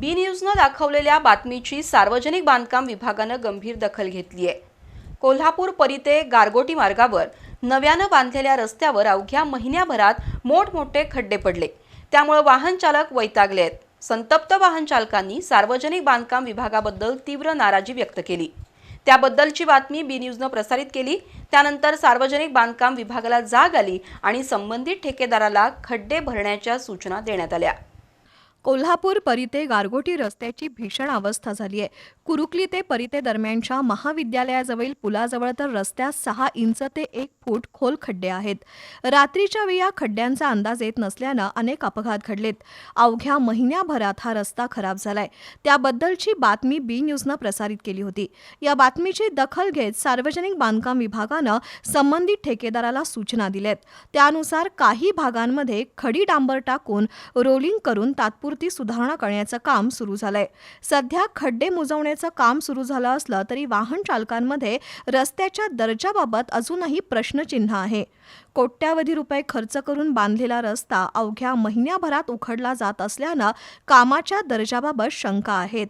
बी न्यूजनं दाखवलेल्या बातमीची सार्वजनिक बांधकाम विभागानं गंभीर दखल घेतली आहे. कोल्हापूर परिते गारगोटी मार्गावर नव्यानं बांधलेल्या रस्त्यावर अवघ्या महिन्याभरात मोठमोठे खड्डे पडले. त्यामुळे वाहन चालक वैतागले आहेत. संतप्त वाहन चालकांनी सार्वजनिक बांधकाम विभागाबद्दल तीव्र नाराजी व्यक्त केली. त्याबद्दलची बातमी बी न्यूजनं प्रसारित केली. त्यानंतर सार्वजनिक बांधकाम विभागाला जाग आली आणि संबंधित ठेकेदाराला खड्डे भरण्याच्या सूचना देण्यात आल्या. कोल्हापूर परिते गारगोटी रस्त्याची भीषण अवस्था झाली आहे. कुरुकली ते परिते दरम्यानच्या महाविद्यालयाजवळील पुलाजवळ तर रस्त्यात सहा इंच ते एक फूट खोल खड्डे आहेत. रात्रीच्या वेळी या खड्ड्यांचा अंदाज येत नसल्यानं अनेक अपघात घडलेत. अवघ्या महिन्याभरात हा रस्ता खराब झालाय. त्याबद्दलची बातमी बी न्यूजनं प्रसारित केली होती. या बातमीची दखल घेत सार्वजनिक बांधकाम विभागानं संबंधित ठेकेदाराला सूचना दिल्यात. त्यानुसार काही भागांमध्ये खडी डांबर टाकून रोलिंग करून तात्पुर तात्पुरती सुधारणा करण्याचं काम सुरू झालंय. सध्या खड्डे मुजवण्याचं काम सुरू झालं असलं तरी वाहन चालकांमध्ये रस्त्याच्या दर्जाबाबत अजूनही प्रश्नचिन्ह आहे. कोट्यावधी रुपये खर्च करून बांधलेला रस्ता अवघ्या महिन्याभरात उखडला जात असल्यानं कामाच्या दर्जाबाबत शंका आहेत.